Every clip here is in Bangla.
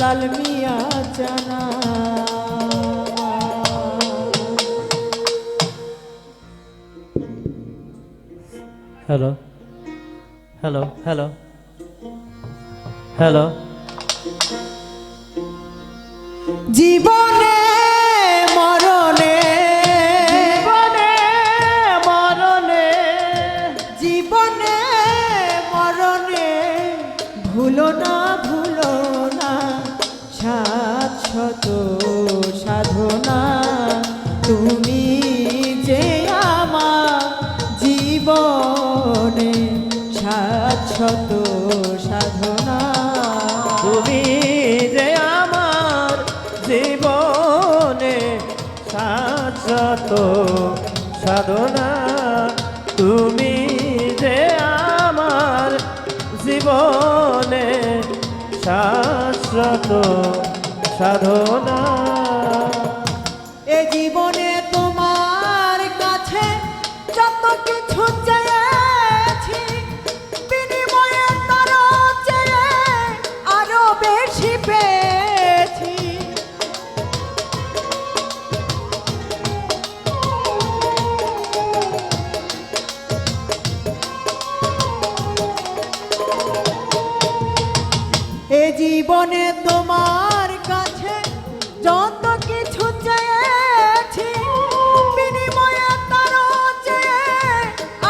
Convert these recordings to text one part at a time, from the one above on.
লাল মিয়া জানা। হ্যালো হ্যালো হ্যালো হ্যালো জীবনে তুমি যে আমার জীবনে সাত সাধনা, তুমি যে আমার জীবনে শাশ্বত সাধনা, তুমি যে আমার জীবনে শাশ্বত সাধনা। জীবনে তোমার কাছে যত কিছু চেয়েছি বিনিময়ে তারও চেয়ে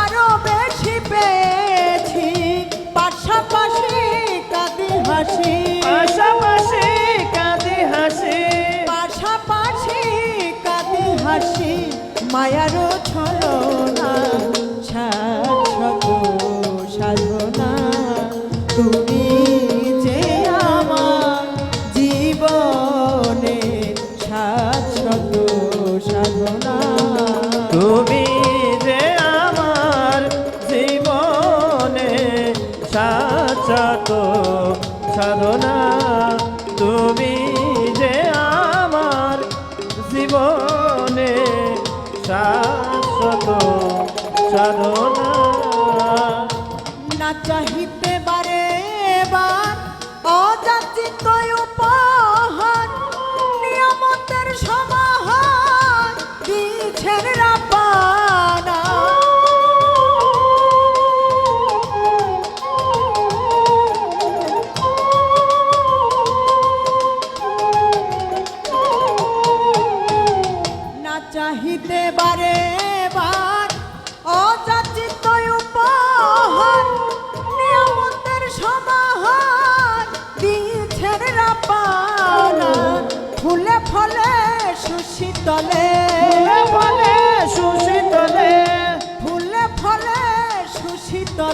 আরও বেশি পেয়েছি। পাশাপাশি কাঁদি হাসি। পাশাপাশি কাঁদি হাসি। পাশাপাশি কাঁদি হাসি। মায়ারও ছলো না সাধনা, তুমি যে আমার জীবনে শাশ্বত সাধনা। না চাহিতে বারে বার অযাচিত উপহার, নিয়ামতের সমাহার দিছেন রাপানা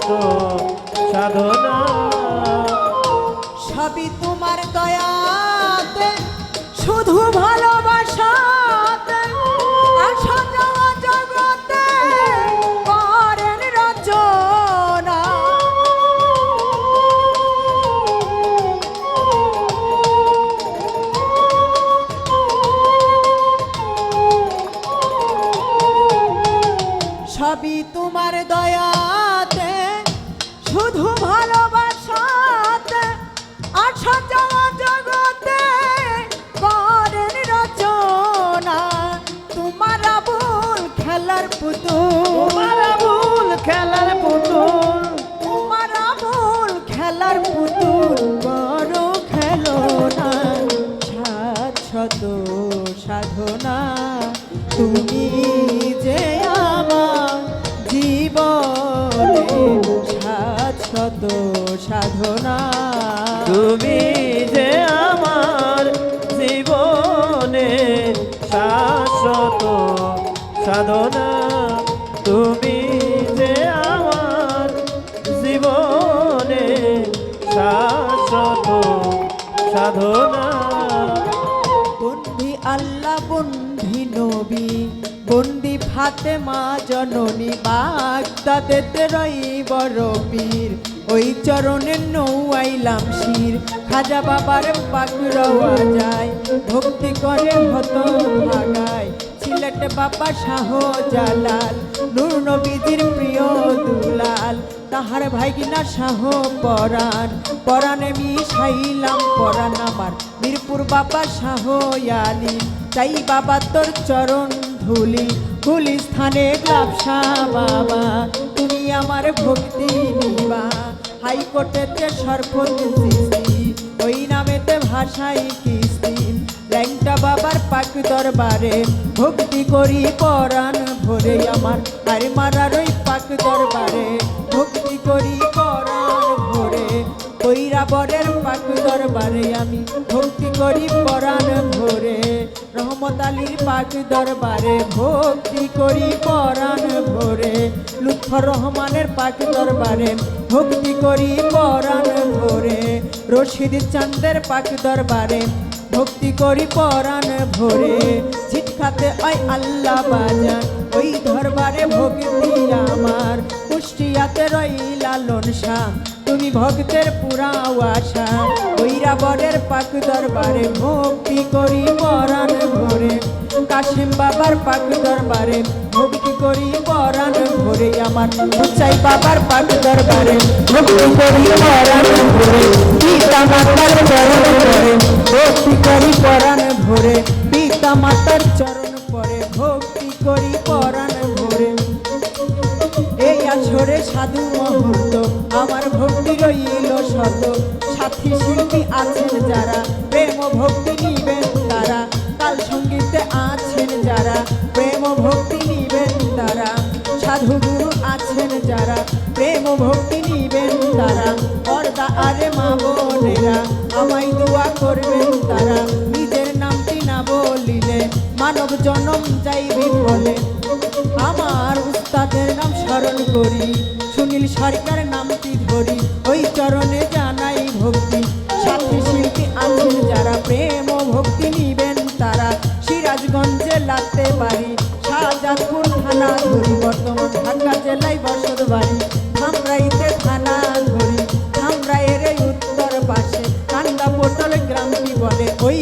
মতো সাধনা। সবই তোমার দয়াতে শুধু ভালোবাসা সবই তোমার দয়া পুতুল ভুল খেলার পুতুল। তোমার আবুল খেলার পুতুল বড় খেলোনা। সাত শত সাধনা। তুমি যে আমার জীবনে সাত শত সাধনা। তুমি যে আমার জীবনে শাশ্বত সাধনা। তুমি যে আমার জীবনে শাশ্বত সাধনা। বন্দি আল্লাহ, বন্দি নবী, বন্দি ফাতেমা জননী বাগদাদেতে রই বড় পীর ওই চরণে নৌয়াইলাম শির, খাজা বাবার পাকড়াওয়া যায়। ভক্তি করে হত ভাগায় সিলেট বাবা শাহ জালাল নূর নবীজির প্রিয় দুলাল। তাহার ভাইগিনা শাহ পরাণ। পরাণে মিশাইলাম পরাণ আমার। মিরপুর বাবা শাহ আলী। চাই বাবা তোর চরণ ধুলি। ধুলি স্থানে গ্লাপসা বাবা। তুমি আমার ভক্তি নিবা। হাইকোর্টেতে সৃষ্টি ওই নামেতে ভাষাই পাক দরবারে ভক্তি করি পরাণ ভরে আমার। আর মারার ওই পাক দরবারে ভক্তি করি পরাণ ভরে। কৈরাবরের পাক দরবারে আমি ভক্তি করি পরাণ ভরে। রহমত আলীর পাক দরবারে ভক্তি করি পরাণ ভরে। লুৎফর রহমানের পাক দরবারে ভক্তি করি পরাণ ভরে। রশিদ চান্দের পাক দরবারে ভক্তি করি পরাণ ভরে ঝিটখাতে ওই আল্লাহ বাজান। ওই ধরবারে ভক্তি কুষ্টিয়াতে রই লালন শাহ তুমি ভক্তের পুরা আশা ওইরা বরের পাক দরবারে ভক্তি করি পরাণ ভরে। কাশিম বাবার পাক দরবারে ভক্তি করি পরাণ ভরে। আমার চাই বাবার পাক দরবারে ভক্তি করি পরাণ ভরে। পিতা মাতার চরণ পরে ভক্তি করি পরাণ ভরে। পিতা মাতার চরণ পরে ভক্তি করি ভরে আসরে সাধু মুহূর্ত। আমার ভক্তি রইল শত। সাথী শিল্পী আছেন যারা, প্রেম ভক্তি নিবেন তারা। কাল সঙ্গীতে আছেন যারা, প্রেম ভক্তি নিবেন তারা। সাধু গুরু আছেন যারা, প্রেম ভক্তি নিবেন তারা। পর্দা আরে মা বোনেরা, আমায় দোয়া করবেন তারা। নিজের নামটি না বলিলে মানব জনম যাইবে বলে আমার স্মরণ করি সুনীল সরকার নামটি ধরি। ওই চরণে জানাই ভক্তি। সাথী শিল্পী আছেন যারা প্রেম ও ভক্তি নিবেন তারা সিরাজগঞ্জে লাগতে পারি। শাহজাদপুর থানা ধরি, বর্তমান ঢাকা জেলায় বসত বাড়ি। ধামরাইতে থানা ধরি ধামরাইয়ের উত্তর পাশে কান্দা পোটল গ্রামটি বলে। ওইখানেতে